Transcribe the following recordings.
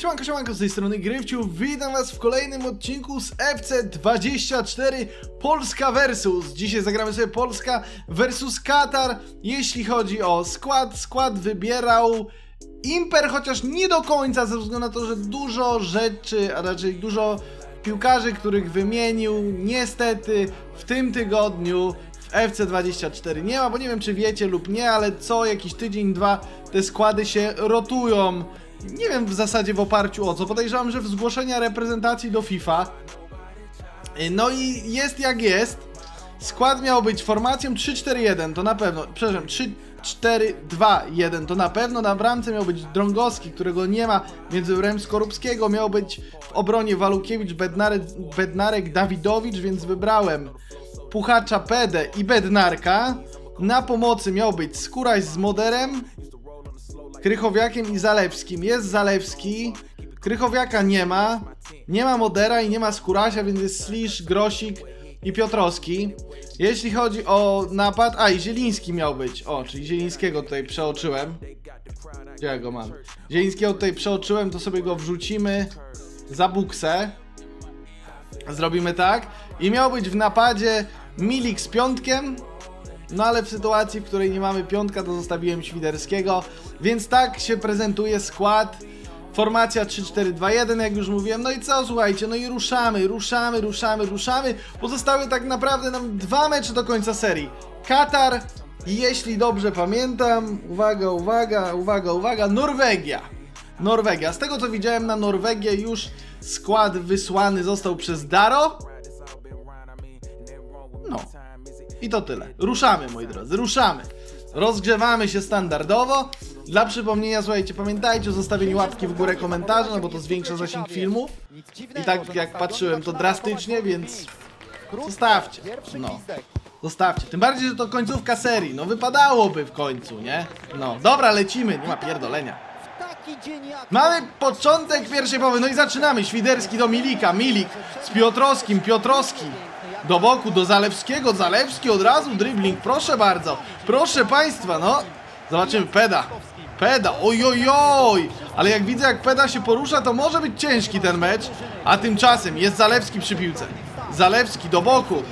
Siemanko, siemanko, z tej strony Grywciu, witam was w kolejnym odcinku z FC24 Polska Versus. Dzisiaj zagramy sobie Polska versus Katar, jeśli chodzi o skład. Skład wybierał Imper, chociaż nie do końca, ze względu na to, że dużo rzeczy, a raczej dużo piłkarzy, których wymienił, niestety w tym tygodniu w FC24 nie ma, bo nie wiem czy wiecie lub nie, ale co jakiś tydzień, dwa te składy się rotują. Nie wiem w zasadzie w oparciu o co. Podejrzewam, że w zgłoszenia reprezentacji do FIFA. Y, No i jest jak jest. Skład miał być formacją 3-4-1, to na pewno. Przepraszam, 3-4-2-1 to na pewno. Na bramce miał być Drągowski, którego nie ma, między wybrałem Skorupskiego. Miał być w obronie Walukiewicz, Bednarek, Bednarek Dawidowicz, więc wybrałem Puchacza Pedę i Bednarka. Na pomocy miał być Skóraś z Moderem, Krychowiakiem i Zalewskim. Jest Zalewski. Krychowiaka nie ma. Nie ma Modera i nie ma Skurasia, więc jest Slisz, Grosik i Piotrowski. Jeśli chodzi o napad... A, i Zieliński miał być. O, czyli Zielińskiego tutaj przeoczyłem. Gdzie ja go mam? Zielińskiego tutaj przeoczyłem, to sobie go wrzucimy za buksę. Zrobimy tak. I miał być w napadzie Milik z piątkiem, no ale w sytuacji, w której nie mamy piątka, to zostawiłem Świderskiego, więc tak się prezentuje skład. Formacja 3-4-2-1, jak już mówiłem. No i co, słuchajcie, no i ruszamy, ruszamy, ruszamy, ruszamy. Pozostały tak naprawdę nam dwa mecze do końca serii. Katar jeśli dobrze pamiętam, uwaga, uwaga, uwaga, uwaga, Norwegia. Norwegia. Z tego co widziałem na Norwegię już skład wysłany został przez Daro. No. I to tyle. Ruszamy, moi drodzy, ruszamy. Rozgrzewamy się standardowo. Dla przypomnienia, słuchajcie, pamiętajcie o zostawieniu łapki w górę komentarza, no bo to zwiększa zasięg filmów. I tak jak patrzyłem, to drastycznie, więc zostawcie. No. Zostawcie. Tym bardziej, że to końcówka serii. No wypadałoby w końcu, nie? No. Dobra, lecimy. Nie ma pierdolenia. Mamy początek pierwszej połowy, no i zaczynamy. Świderski do Milika, Milik z Piotrowskim, Piotrowski do boku, do Zalewskiego, Zalewski od razu, dribbling, proszę bardzo, proszę Państwa, no. Zobaczymy, Peda, Peda, oj, oj, oj, ale jak widzę jak Peda się porusza, to może być ciężki ten mecz, a tymczasem jest Zalewski przy piłce. Zalewski do boku,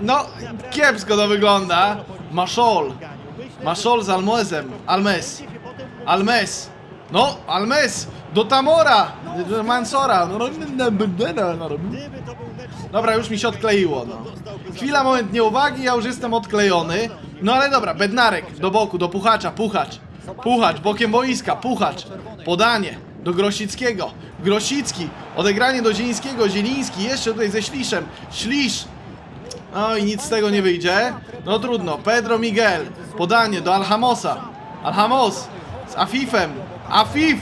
no kiepsko to wygląda. Maszol, Maszol z Almezem, Almes. Almes. No, Almes. Do Tamora. Mansora. No, no, no, no. Dobra, już mi się odkleiło, no. Chwila, moment nieuwagi, ja już jestem odklejony. No ale dobra, Bednarek do boku, do Puchacza, Puchacz. Puchacz, bokiem boiska, Puchacz. Podanie do Grosickiego. Grosicki. Odegranie do Zielińskiego. Zieliński jeszcze tutaj ze Śliszem. Ślisz. No i nic z tego nie wyjdzie. No trudno. Pedro Miguel. Podanie do Alhamosa. Alhamos z Afifem. Afif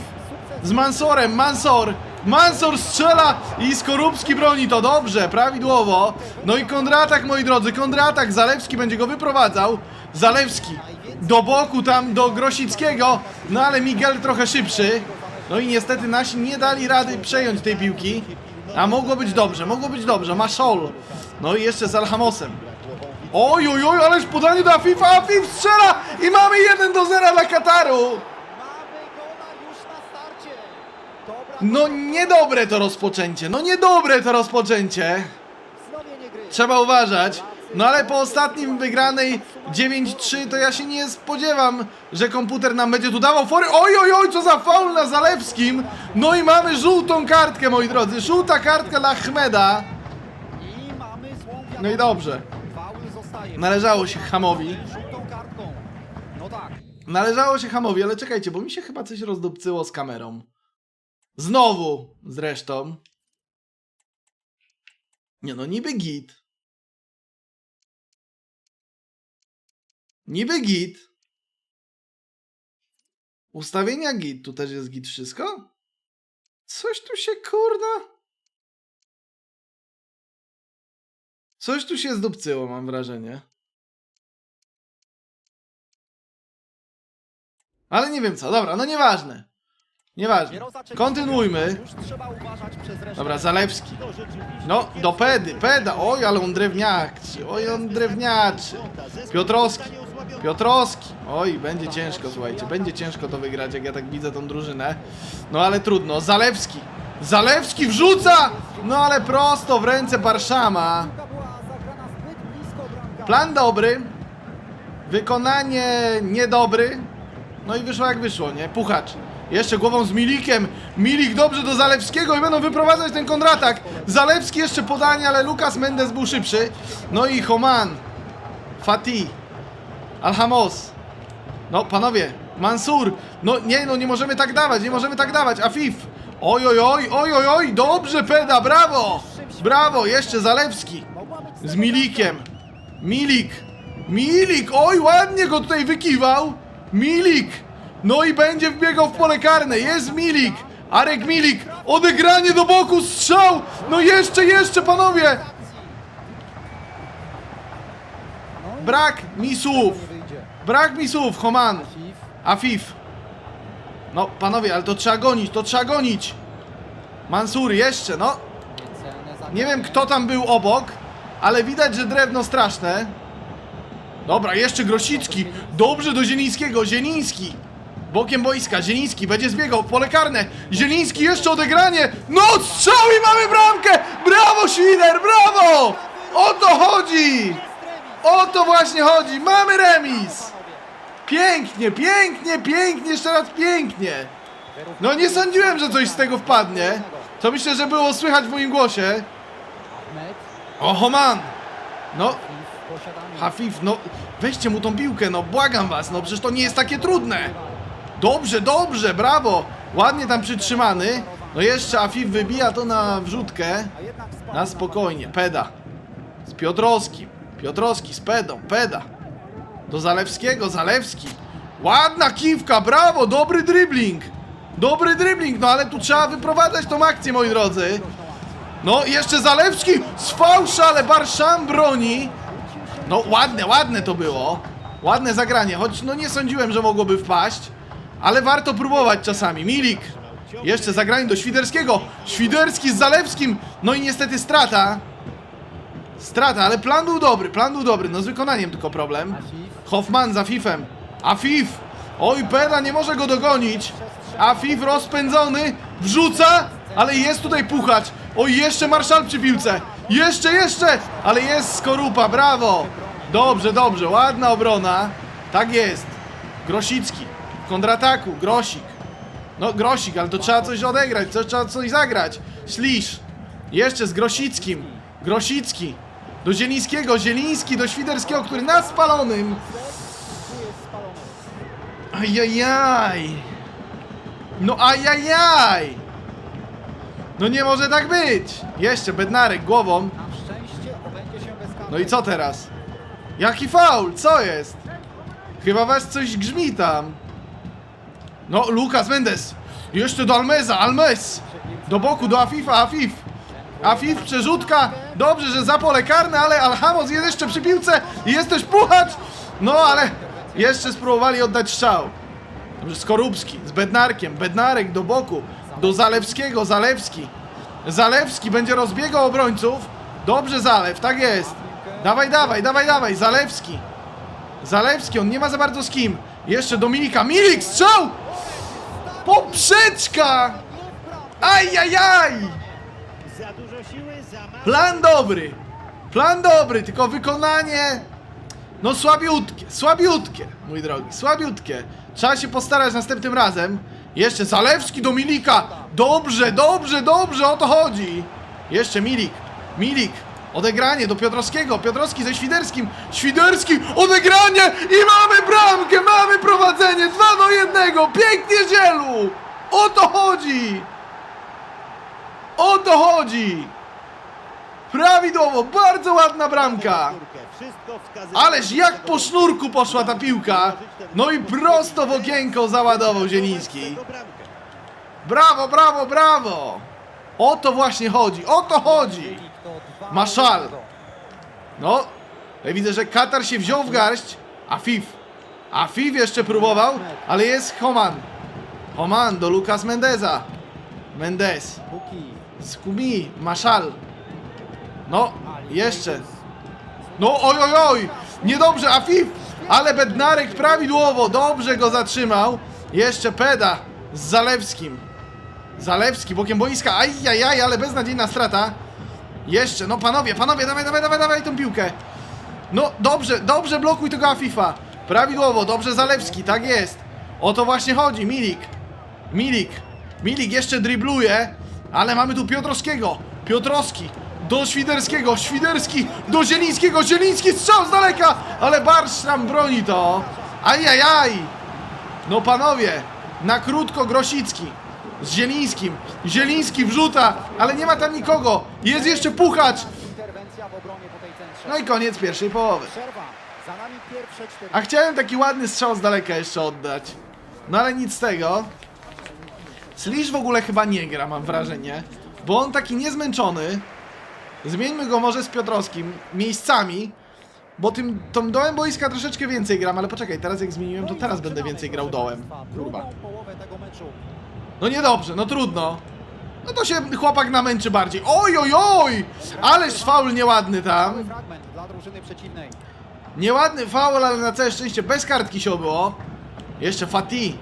z Mansorem. Mansor. Mansor strzela i Skorupski broni to dobrze, prawidłowo. No i kontratak, moi drodzy, kontratak. Zalewski będzie go wyprowadzał. Zalewski do boku tam do Grosickiego. No ale Miguel trochę szybszy. No i niestety nasi nie dali rady przejąć tej piłki. A mogło być dobrze, mogło być dobrze. Ma Szol. No i jeszcze z Alhamosem. Oj, oj, oj, ależ podanie do Afifa, Afif strzela i mamy 1 do 0 dla Kataru. Mamy gola już na starcie. Dobra, No niedobre to rozpoczęcie, no niedobre to rozpoczęcie. Trzeba uważać. No ale po ostatnim wygranej 9-3 to ja się nie spodziewam, że komputer nam będzie tu dawał fory. Oj, oj, oj, co za faul na Zalewskim. No i mamy żółtą kartkę, moi drodzy. Żółta kartka dla Ahmeda. No i dobrze. Należało się Hamowi. Należało się Hamowi, ale czekajcie, bo mi się chyba coś rozdupcyło z kamerą. Znowu zresztą. Nie no, niby git. Niby git. Ustawienia git, tu też jest git wszystko? Coś tu się kurna. Coś tu się zdupcyło, mam wrażenie. Ale nie wiem co, dobra, no nieważne. Nieważne. Kontynuujmy. Dobra, Zalewski. No, do Pedy, Peda. Oj, ale on drewniaczy. Oj, on drewniaczy. Piotrowski. Piotrowski. Oj, będzie ciężko, słuchajcie. Będzie ciężko to wygrać, jak ja tak widzę tą drużynę. No ale trudno. Zalewski. Zalewski wrzuca! No ale prosto w ręce Barszama. Plan dobry. Wykonanie niedobry. No i wyszło jak wyszło, nie? Puchacz. Jeszcze głową z Milikiem. Milik dobrze do Zalewskiego i będą wyprowadzać ten kontratak. Zalewski jeszcze podanie, ale Lukas Mendes był szybszy. No i Homan. Fatih. Alhamos. No, panowie, Mansur. No nie, no nie możemy tak dawać, nie możemy tak dawać. Afif. Oj, oj, oj, oj, oj, oj, dobrze, Peda, brawo. Brawo, jeszcze Zalewski. Z Milikiem. Milik. Milik, oj, ładnie go tutaj wykiwał. Milik. No i będzie wbiegał w pole karne. Jest Milik. Arek Milik. Odegranie do boku, strzał. No jeszcze, jeszcze, panowie. No Brak mi słów. nie wyjdzie. Brak mi słów, Homan. Fif. Afif. No, panowie, ale to trzeba gonić, to trzeba gonić. Mansur jeszcze, no. Nie wiem kto tam był obok, ale widać, że drewno straszne. Dobra, jeszcze Grosicki. Dobrze do Zielińskiego. Zieliński. Bokiem boiska. Zieliński będzie zbiegał w pole karne. Zieliński jeszcze odegranie. No strzał i mamy bramkę. Brawo Świder, brawo. O to chodzi. O to właśnie chodzi. Mamy remis. Pięknie, pięknie, pięknie, jeszcze raz pięknie. No nie sądziłem, że coś z tego wpadnie. To myślę, że było słychać w moim głosie. Ahmed. O, Homan! No. Hafif, no weźcie mu tą piłkę, no błagam was, no przecież to nie jest takie trudne. Dobrze, dobrze, brawo. Ładnie tam przytrzymany. No jeszcze Afif wybija to na wrzutkę. Na spokojnie, Peda. Z Piotrowskim. Piotrowski z Pedą, Peda. Do Zalewskiego, Zalewski. Ładna kiwka, brawo, dobry dribbling. Dobry dribbling, no ale tu trzeba wyprowadzać tą akcję, moi drodzy. No jeszcze Zalewski z fałsza, ale Barszam broni. No ładne, ładne to było. Ładne zagranie, choć no nie sądziłem, że mogłoby wpaść. Ale warto próbować czasami. Milik. Jeszcze zagranie do Świderskiego. Świderski z Zalewskim. No i niestety strata. Strata, ale plan był dobry, plan był dobry. No z wykonaniem tylko problem. Hoffman za Fifem. Afif! Oj, Peda nie może go dogonić. Afif rozpędzony, wrzuca, ale jest tutaj puchacz. Oj, jeszcze Marszal przy piłce. Jeszcze, jeszcze, ale jest skorupa, brawo. Dobrze, dobrze, ładna obrona. Tak jest. Grosicki kontrataku, Grosik. No, Grosik, ale to trzeba coś odegrać, to trzeba coś zagrać. Ślisz. Jeszcze z Grosickim. Grosicki. Do Zielińskiego, Zieliński do Świderskiego, który na spalonym. Ajajaj. No ajajaj. No nie może tak być. Jeszcze Bednarek głową. No i co teraz? Jaki faul? Co jest? Chyba was coś grzmi tam. No, Lukas Mendes. Jeszcze do Almeza, Almes. Do boku, do Afifa, Afif. Afif, przerzutka. Dobrze, że za pole karne, ale Alhamos jest jeszcze przy piłce. i Jest też puchacz. No, ale jeszcze spróbowali oddać strzał. Skorupski z Bednarkiem. Bednarek do boku. Do Zalewskiego, Zalewski. Zalewski będzie rozbiegał obrońców. Dobrze, Zalew, tak jest. Dawaj, dawaj, dawaj, dawaj, Zalewski. Zalewski, on nie ma za bardzo z kim. Jeszcze Dominika. Milik, strzał! Poprzeczka! Ajajaj! Plan dobry. Plan dobry, tylko wykonanie... No słabiutkie, słabiutkie, mój drogi, słabiutkie. Trzeba się postarać następnym razem. Jeszcze Zalewski do Milika. Dobrze, dobrze, dobrze, o to chodzi. Jeszcze Milik, Milik. Odegranie do Piotrowskiego, Piotrowski ze Świderskim, Świderski, odegranie i mamy bramkę, mamy prowadzenie, 2 do 1, pięknie Zielu, o to chodzi, o to chodzi, prawidłowo, bardzo ładna bramka. Ależ jak po sznurku poszła ta piłka. No i prosto w okienko załadował Zieliński. Brawo, brawo, brawo! O to właśnie chodzi, o to chodzi! Maszal. No, ja widzę, że Katar się wziął w garść, a Fif. A Fif jeszcze próbował, ale jest Homan. Homan do Lucas Mendeza. Mendez. Skumi, Maszal. No, jeszcze. No, oj, oj, oj! Niedobrze, a Fif! Ale Bednarek prawidłowo, dobrze go zatrzymał. Jeszcze Peda z Zalewskim. Zalewski bokiem boiska, ajajaj, ale beznadziejna strata. Jeszcze, no panowie, panowie, dawaj, dawaj, dawaj, dawaj tą piłkę. No dobrze, dobrze blokuj tego Afifa. Prawidłowo, dobrze Zalewski, tak jest. O to właśnie chodzi, Milik. Milik. Milik jeszcze dribluje, ale mamy tu Piotrowskiego. Piotrowski do Świderskiego, Świderski do Zielińskiego, Zieliński strzał z daleka, ale Barszram broni to. Ajajaj. No panowie, na krótko Grosicki z Zielińskim. Zieliński wrzuta, ale nie ma tam nikogo. Jest jeszcze Puchacz. No i koniec pierwszej połowy. A chciałem taki ładny strzał z daleka jeszcze oddać. No ale nic z tego. Slisz w ogóle chyba nie gra, mam wrażenie. Bo on taki niezmęczony. Zmieńmy go może z Piotrowskim miejscami. Bo tym tą dołem boiska troszeczkę więcej gram, ale poczekaj, teraz jak zmieniłem, to teraz będę więcej grał dołem. Kurwa. No niedobrze, no trudno. No to się chłopak namęczy bardziej. Oj, oj, oj! Ależ faul nieładny tam. fragment dla drużyny przeciwnej. Nieładny faul, ale na całe szczęście bez kartki się obyło. Jeszcze Fati.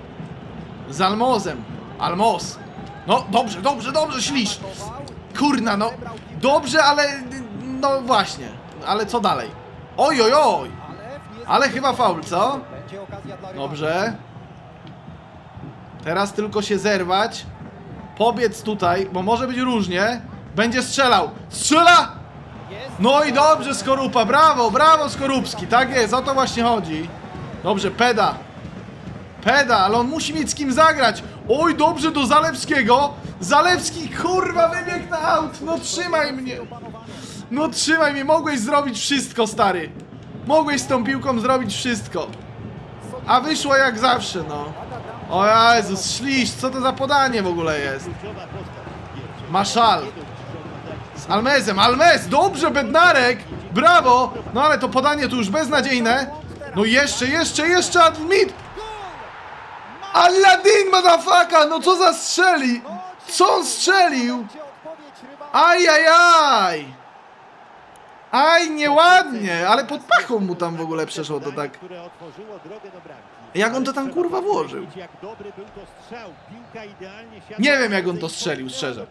Z Almozem. Almos. No dobrze, dobrze, dobrze, ślisz. Kurna, no. Dobrze, ale. No właśnie. Ale co dalej? Oj, oj, oj. Ale, chyba faul, co? Dobrze. Teraz tylko się zerwać. Pobiec tutaj, bo może być różnie. Będzie strzelał. Strzela! No i dobrze Skorupa, brawo, brawo Skorupski, tak jest, o to właśnie chodzi. Dobrze, Peda. Peda, ale on musi mieć z kim zagrać. Oj, dobrze do Zalewskiego. Zalewski, kurwa, wybiegł na aut. No trzymaj mnie. No trzymaj mnie, mogłeś zrobić wszystko, stary. Mogłeś z tą piłką zrobić wszystko. A wyszło jak zawsze, no. O Jezus, szlisz, co to za podanie w ogóle jest? Maszal. Z Almezem, Almez, dobrze Bednarek, brawo, no ale to podanie tu już beznadziejne. No jeszcze, jeszcze, jeszcze Admit. Aladdin motherfucker, no co za strzeli, co on strzelił? Ajajaj. Aj, nieładnie, ale pod pachą mu tam w ogóle przeszło to tak. Jak on to tam, kurwa, włożył? Nie wiem, jak on to strzelił, szczerze.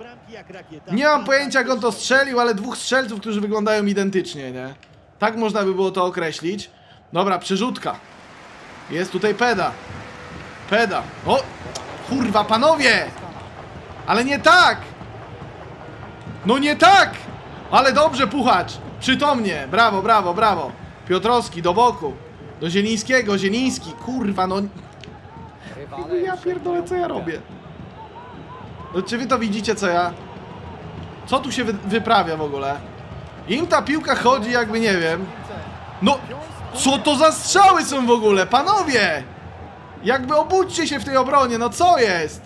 Nie mam pojęcia jak on to strzelił, ale dwóch strzelców, którzy wyglądają identycznie, nie? Tak można by było to określić. Dobra, przerzutka. Jest tutaj peda. Peda. O! Kurwa, panowie! Ale nie tak! No nie tak! Ale dobrze, Puchacz! Przytomnie! Brawo, brawo, brawo! Piotrowski do boku. Do Zielińskiego, Zieliński. Kurwa, no... Ja pierdolę, co ja robię? No, czy wy to widzicie, co ja... Co tu się wy wyprawia w ogóle? Im ta piłka chodzi jakby, nie wiem... No, co to za strzały są w ogóle, panowie? Jakby obudźcie się w tej obronie, no co jest?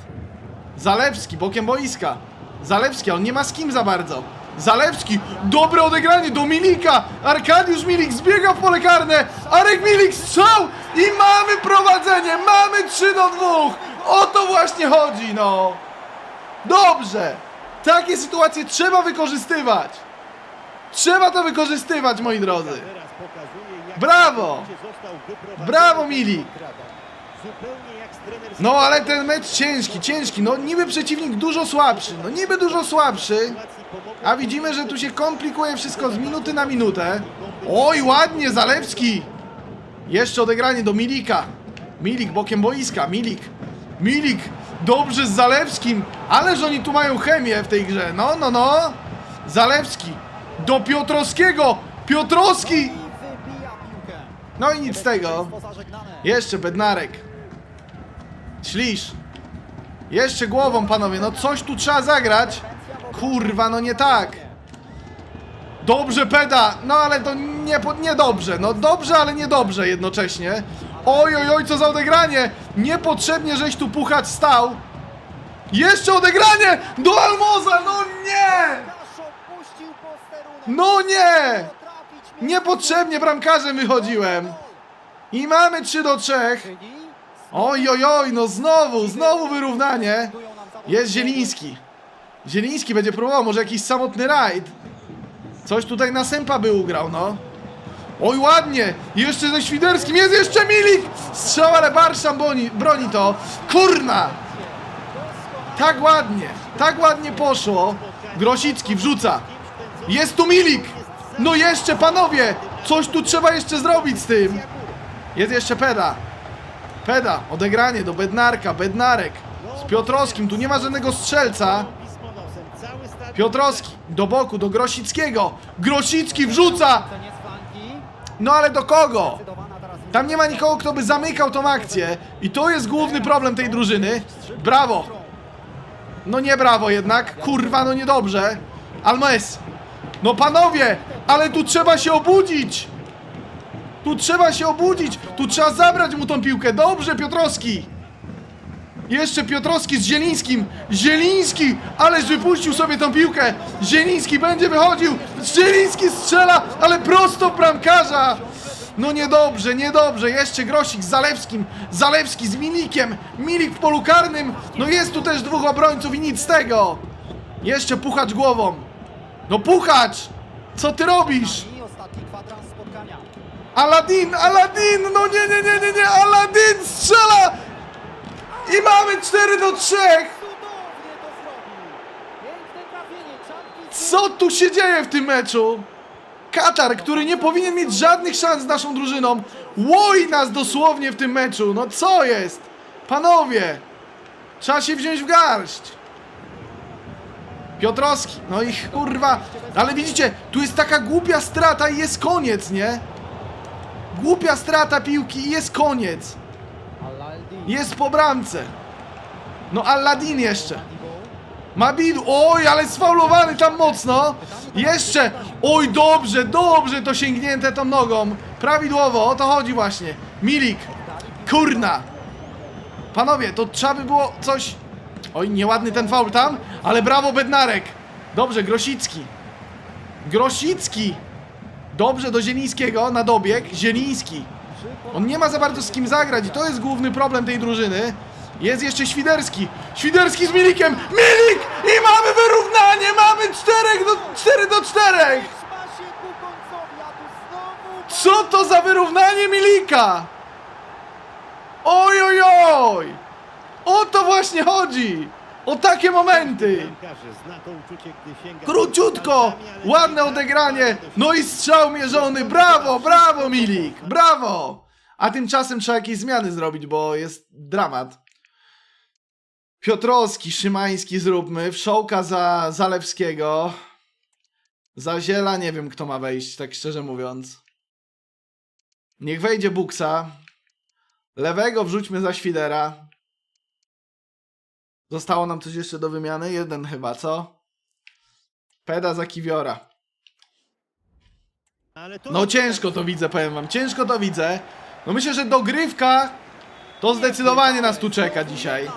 Zalewski, bokiem boiska. Zalewski, on nie ma z kim za bardzo. Zalewski, dobre odegranie do Milika. Arkadiusz Milik zbiega w pole karne. Arek Milik strzał i mamy prowadzenie. Mamy 3 do 2. O to właśnie chodzi, no. Dobrze. Takie sytuacje trzeba wykorzystywać. Trzeba to wykorzystywać, moi drodzy. Brawo! Brawo, Milik. No ale ten mecz ciężki, ciężki. No niby przeciwnik dużo słabszy. No niby dużo słabszy. A widzimy, że tu się komplikuje wszystko z minuty na minutę. Oj, ładnie, Zalewski. Jeszcze odegranie do Milika. Milik bokiem boiska, Milik. Milik, dobrze z Zalewskim. Ależ oni tu mają chemię w tej grze. No, no, no. Zalewski do Piotrowskiego. Piotrowski. No i nic z tego. Jeszcze Bednarek. Ślisz. Jeszcze głową, panowie. No coś tu trzeba zagrać. Kurwa, no nie tak. Dobrze, Peda. No ale to nie, nie dobrze. No dobrze, ale niedobrze jednocześnie. Oj, oj, oj, co za odegranie. Niepotrzebnie, żeś tu puchacz stał. Jeszcze odegranie do Almoza. No nie. No nie. Niepotrzebnie bramkarzem wychodziłem. I mamy 3 do 3. Oj, oj, oj, no znowu, znowu wyrównanie. Jest Zieliński. Zieliński będzie próbował, może jakiś samotny rajd. Coś tutaj na sępa by ugrał, no. Oj, ładnie! Jeszcze ze Świderskim, jest jeszcze Milik! Strzał, ale Barszam broni, broni to. Kurna! Tak ładnie, tak ładnie poszło. Grosicki wrzuca. Jest tu Milik! No jeszcze, panowie! Coś tu trzeba jeszcze zrobić z tym. Jest jeszcze Peda. Peda, odegranie do Bednarka, Bednarek. Z Piotrowskim, tu nie ma żadnego strzelca. Piotrowski, do boku, do Grosickiego. Grosicki wrzuca! No ale do kogo? Tam nie ma nikogo, kto by zamykał tą akcję. I to jest główny problem tej drużyny. Brawo! No nie brawo jednak. Kurwa, no niedobrze. Almes. No panowie, ale tu trzeba się obudzić. Tu trzeba się obudzić. Tu trzeba zabrać mu tą piłkę. Dobrze, Piotrowski. Jeszcze Piotrowski z Zielińskim. Zieliński, ależ wypuścił sobie tą piłkę. Zieliński będzie wychodził. Zieliński strzela, ale prosto w bramkarza. No niedobrze, niedobrze. Jeszcze Grosik z Zalewskim. Zalewski z Milikiem. Milik w polu karnym. No jest tu też dwóch obrońców i nic z tego. Jeszcze Puchacz głową. No Puchacz! Co ty robisz? Aladin, Aladin! No nie, nie, nie, nie, nie! Aladin strzela! I mamy 4 do 3! Cudownie to zrobił. Piękne trafienie. Czapki Co tu się dzieje w tym meczu? Katar, który nie powinien mieć żadnych szans z naszą drużyną, łoi nas dosłownie w tym meczu. No co jest? Panowie, trzeba się wziąć w garść. Piotrowski, no i kurwa, ale widzicie, tu jest taka głupia strata i jest koniec, nie? Głupia strata piłki i jest koniec. Jest po bramce. No Aladdin jeszcze. Mabidu, oj, ale sfaulowany tam mocno. Jeszcze, oj, dobrze, dobrze to sięgnięte tą nogą. Prawidłowo, o to chodzi właśnie. Milik, kurna. Panowie, to trzeba by było coś... Oj, nieładny ten faul tam, ale brawo Bednarek. Dobrze, Grosicki. Grosicki. Dobrze do Zielińskiego, na dobieg. Zieliński. On nie ma za bardzo z kim zagrać i to jest główny problem tej drużyny. Jest jeszcze Świderski. Świderski z Milikiem. Milik! I mamy wyrównanie! Mamy 4 do, 4 do 4! Ma się ku końcowi, a tu znowu Co to za wyrównanie Milika? Oj, oj, oj! O to właśnie chodzi! O takie momenty! Króciutko! Ładne tak odegranie! No i strzał mierzony! Brawo, brawo Milik! Brawo! A tymczasem trzeba jakieś zmiany zrobić, bo jest dramat. Piotrowski, Szymański zróbmy, Wszołka za Zalewskiego. Za Ziela nie wiem kto ma wejść, tak szczerze mówiąc. Niech wejdzie Buksa. Lewego wrzućmy za Świdera. Zostało nam coś jeszcze do wymiany? Jeden chyba, co? Peda za Kiwiora. No ciężko to widzę, powiem wam. Ciężko to widzę. No myślę, że dogrywka to zdecydowanie nas tu czeka dzisiaj.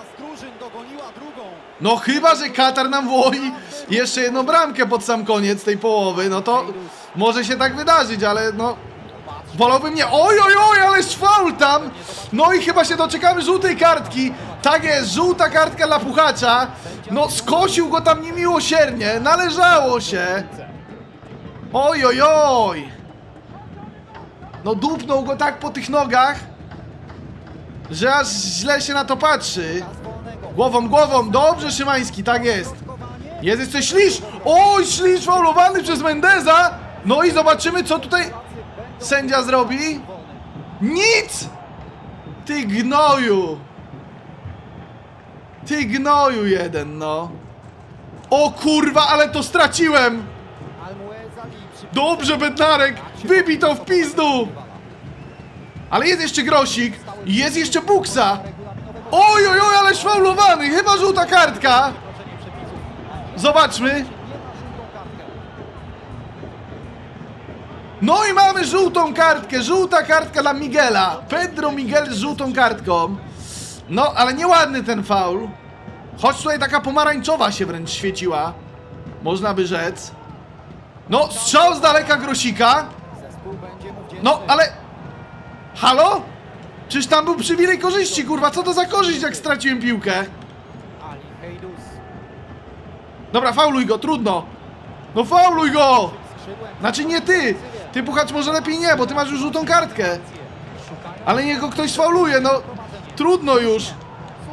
No chyba, że Katar nam włoi jeszcze jedną bramkę pod sam koniec tej połowy, no to może się tak wydarzyć, ale no... Wolałbym nie... Oj, oj, oj, ale faul tam! No i chyba się doczekamy żółtej kartki. Tak jest, żółta kartka dla Puchacza. No skosił go tam niemiłosiernie, należało się. Oj, oj, oj! No dupnął go tak po tych nogach, że aż źle się na to patrzy. Głową, głową, dobrze Szymański, tak jest. Jest jeszcze Ślisz! Oj, Ślisz faulowany przez Mendeza! No i zobaczymy co tutaj sędzia zrobi. Nic! Ty gnoju! Ty gnoju jeden, no. O kurwa, ale to straciłem! Dobrze, Bednarek! Wybij to w pizdu! Ale jest jeszcze Grosik jest jeszcze Buksa! Oj, oj, oj, ale faulowany! Chyba żółta kartka! Zobaczmy! No i mamy żółtą kartkę, żółta kartka dla Miguela. Pedro Miguel z żółtą kartką. No, ale nieładny ten faul. Choć tutaj taka pomarańczowa się wręcz świeciła. Można by rzec. No, strzał z daleka Grosika. No, ale... Halo? Czyż tam był przywilej korzyści, kurwa? Co to za korzyść, jak straciłem piłkę? Dobra, fauluj go, trudno. No fauluj go! Znaczy nie ty! Ty puchacz może lepiej nie, bo ty masz już żółtą kartkę. Ale niech go ktoś sfauluje, no trudno już.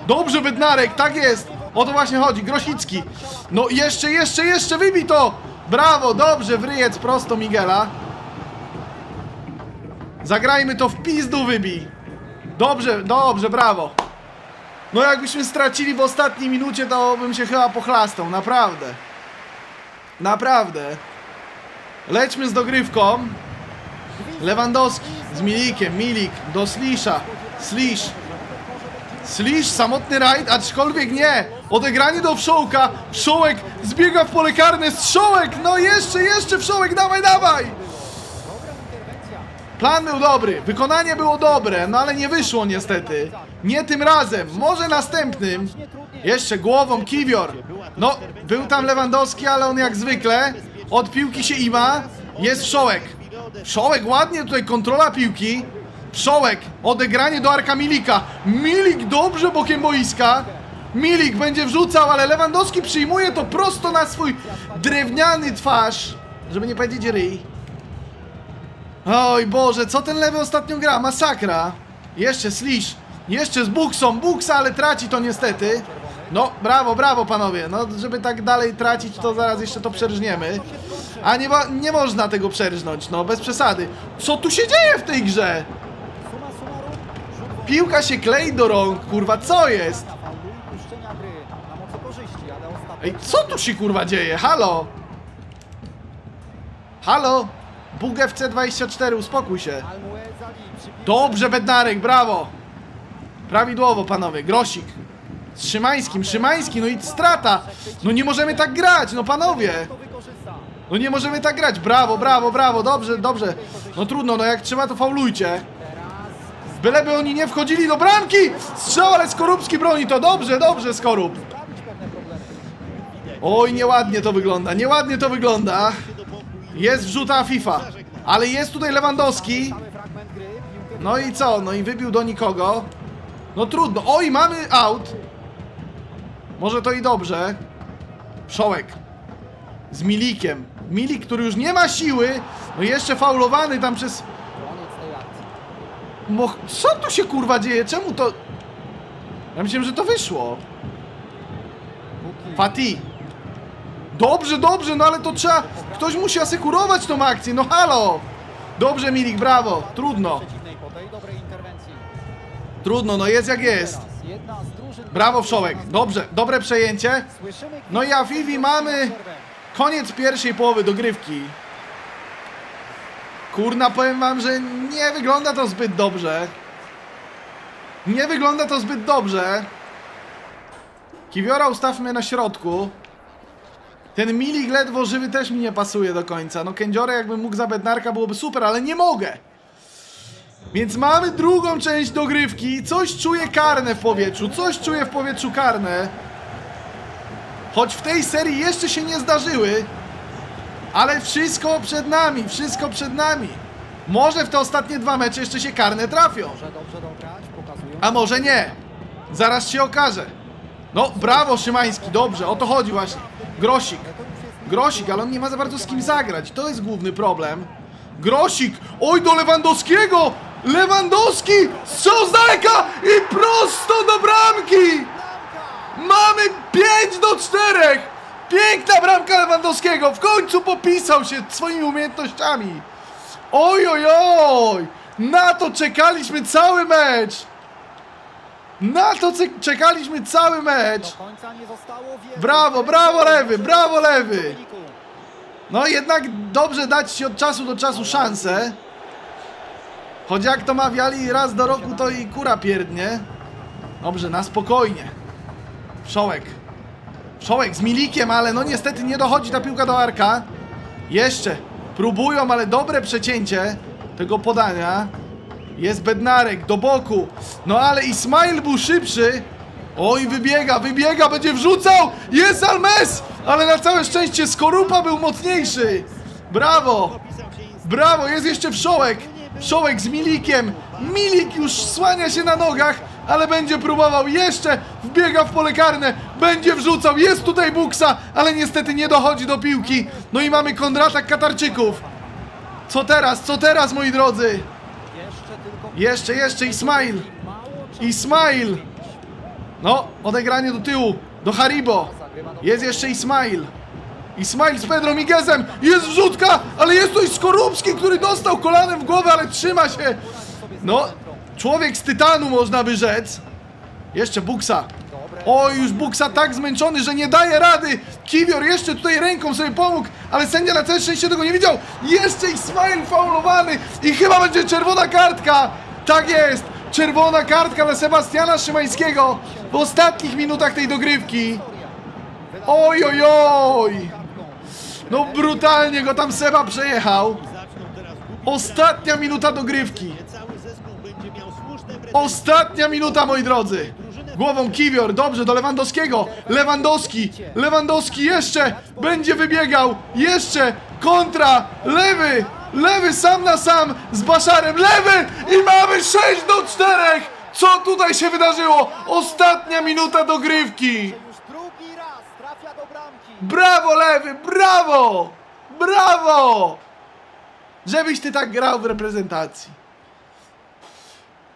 Dobrze, Bednarek, tak jest. O to właśnie chodzi, Grosicki. No jeszcze, jeszcze, jeszcze, wybij to! Brawo, dobrze, wryjec prosto Miguela. Zagrajmy to w pizdu, wybij. Dobrze, dobrze, brawo. No jakbyśmy stracili w ostatniej minucie, to bym się chyba pochlastał, naprawdę. Naprawdę. Lećmy z dogrywką. Lewandowski z Milikiem, Milik do Slisza. Slisz. Slisz, samotny rajd, aczkolwiek nie. Odegranie do Wszołka. Wszołek zbiega w pole karne. Strzałek, no jeszcze, jeszcze Wszołek, dawaj, dawaj. Plan był dobry, wykonanie było dobre, no ale nie wyszło niestety. Nie tym razem, może następnym. Jeszcze głową Kiwior. No, był tam Lewandowski, ale on jak zwykle od piłki się ima. Jest Wszołek. Wszołek ładnie tutaj kontrola piłki. Wszołek, odegranie do Arka Milika. Milik dobrze bokiem boiska. Milik będzie wrzucał, ale Lewandowski przyjmuje to prosto na swój drewniany twarz. Żeby nie powiedzieć ryj. Oj Boże, co ten lewy ostatnio gra? Masakra. Jeszcze Slish. Jeszcze z Buksą. Buksa, ale traci to niestety. No, brawo, brawo panowie. No, żeby tak dalej tracić, to zaraz jeszcze to przerżniemy. A nie, nie można tego przerżnąć, no, bez przesady. Co tu się dzieje w tej grze? Piłka się klei do rąk, kurwa, co jest? Ej, co tu się kurwa dzieje? Halo? Halo? Bug FC24, uspokój się. Dobrze, Bednarek, brawo! Prawidłowo, panowie, Grosik. Z Szymańskim, Szymański, no i strata! No nie możemy tak grać, no panowie! No nie możemy tak grać, brawo, brawo, brawo, dobrze, dobrze. No trudno, no jak trzeba to faulujcie. Byleby oni nie wchodzili do bramki! Strzał, ale Skorupski broni to, dobrze, dobrze, Skorup. Oj, nieładnie to wygląda, nieładnie to wygląda. Jest wrzuta FIFA, ale jest tutaj Lewandowski. No i co? No i wybił do nikogo. No trudno. Oj, mamy out. Może to i dobrze. Wszołek. Z Milikiem. Milik, który już nie ma siły. No jeszcze faulowany tam przez... Mo... Co tu się kurwa dzieje? Czemu to... Ja myślałem, że to wyszło. Buki. Fati. Dobrze, dobrze, no ale to trzeba... Ktoś musi asekurować tą akcję, no halo. Dobrze, Milik, brawo. Trudno. Trudno, no jest jak jest. Brawo, Wszołek. Dobrze, dobre przejęcie. No i Afifi mamy koniec pierwszej połowy dogrywki. Kurna, powiem wam, że nie wygląda to zbyt dobrze. Nie wygląda to zbyt dobrze. Kiwiora ustawmy na środku. Ten Milik ledwo żywy też mi nie pasuje do końca. No Kędziorę jakbym mógł za bednarka byłoby super, ale nie mogę. Więc mamy drugą część dogrywki. Coś czuję karne w powietrzu. Coś czuję w powietrzu karne. Choć w tej serii jeszcze się nie zdarzyły, ale wszystko przed nami, wszystko przed nami. Może w te ostatnie dwa mecze jeszcze się karne trafią, a może nie. Zaraz się okaże. No, brawo Szymański, dobrze, o to chodzi właśnie. Grosik. Grosik, ale on nie ma za bardzo z kim zagrać. To jest główny problem. Grosik! Oj, do Lewandowskiego! Lewandowski! Strzał z daleka i prosto do bramki! Mamy 5 do 4! Piękna bramka Lewandowskiego! W końcu popisał się swoimi umiejętnościami! Oj, oj, oj! Na to czekaliśmy cały mecz! Na to czekaliśmy cały mecz! Brawo, brawo lewy, brawo lewy! No jednak dobrze dać ci od czasu do czasu szansę. Choć jak to mawiali raz do roku to i kura pierdnie. Dobrze, na spokojnie. Wszołek. Wszołek z Milikiem, ale no niestety nie dochodzi ta piłka do Arka. Jeszcze. Próbują, ale dobre przecięcie tego podania. Jest Bednarek do boku. No ale Ismail był szybszy. Oj, wybiega, wybiega, będzie wrzucał! Jest Almes! Ale na całe szczęście Skorupa był mocniejszy. Brawo! Brawo, jest jeszcze Wszołek. Wszołek z Milikiem. Milik już słania się na nogach, ale będzie próbował jeszcze, wbiega w pole karne, będzie wrzucał, jest tutaj Buksa, ale niestety nie dochodzi do piłki. No i mamy kontratak Katarczyków. Co teraz, co teraz moi drodzy? Jeszcze. Jeszcze, Ismail. Ismail! No, odegranie do tyłu, do Haribo. Jest jeszcze Ismail. Ismail z Pedro Miguezem. Jest wrzutka, ale jest i Skorupski, który dostał kolanem w głowę, ale trzyma się. No, człowiek z tytanu można by rzec. Jeszcze Buksa. O, już Buksa tak zmęczony, że nie daje rady. Kiwior jeszcze tutaj ręką sobie pomógł, ale sędzia na całe szczęście tego nie widział. Jeszcze Ismail faulowany i chyba będzie czerwona kartka. Tak jest. Czerwona kartka dla Sebastiana Szymańskiego w ostatnich minutach tej dogrywki. Oj, oj, oj. No brutalnie go tam Seba przejechał. Ostatnia minuta dogrywki. Ostatnia minuta, moi drodzy. Głową Kiwior, dobrze, do Lewandowskiego. Lewandowski, Lewandowski jeszcze będzie wybiegał. Jeszcze kontra, lewy, lewy sam na sam z Baszarem. Lewy i mamy 6 do 4. Co tutaj się wydarzyło? Ostatnia minuta dogrywki. Brawo, lewy, brawo! Brawo! Żebyś ty tak grał w reprezentacji.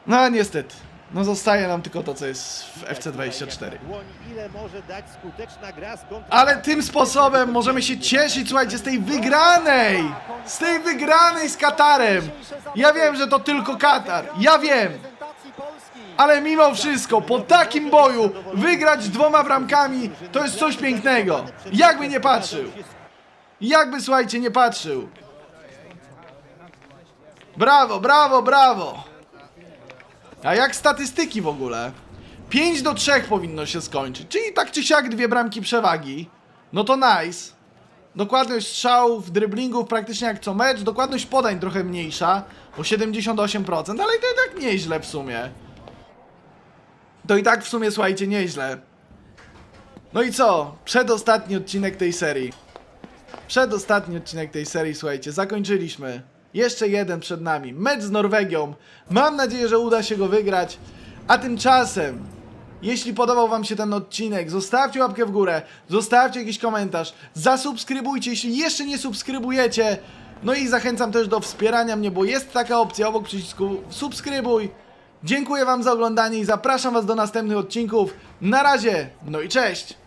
No niestety. No zostaje nam tylko to, co jest w FC24. Dłoń, ile może dać skuteczna gra z kontra... Ale tym sposobem możemy się cieszyć, słuchajcie, z tej wygranej! Z tej wygranej z Katarem! Ja wiem, że to tylko Katar, ja wiem! Ale mimo wszystko, po takim boju, wygrać dwoma bramkami, to jest coś pięknego. Jakby nie patrzył. Jakby, słuchajcie, nie patrzył. Brawo, brawo, brawo. A jak statystyki w ogóle? 5 do 3 powinno się skończyć, czyli tak czy siak dwie bramki przewagi. No to nice. Dokładność strzałów, driblingów praktycznie jak co mecz, dokładność podań trochę mniejsza, o 78%, ale i tak nieźle w sumie. To i tak w sumie, słuchajcie, nieźle. No i co? Przedostatni odcinek tej serii. Przedostatni odcinek tej serii, słuchajcie, zakończyliśmy. Jeszcze jeden przed nami. Mecz z Norwegią. Mam nadzieję, że uda się go wygrać. A tymczasem, jeśli podobał Wam się ten odcinek, zostawcie łapkę w górę, zostawcie jakiś komentarz, zasubskrybujcie, jeśli jeszcze nie subskrybujecie. No i zachęcam też do wspierania mnie, bo jest taka opcja obok przycisku subskrybuj. Dziękuję Wam za oglądanie i zapraszam Was do następnych odcinków. Na razie, no i cześć!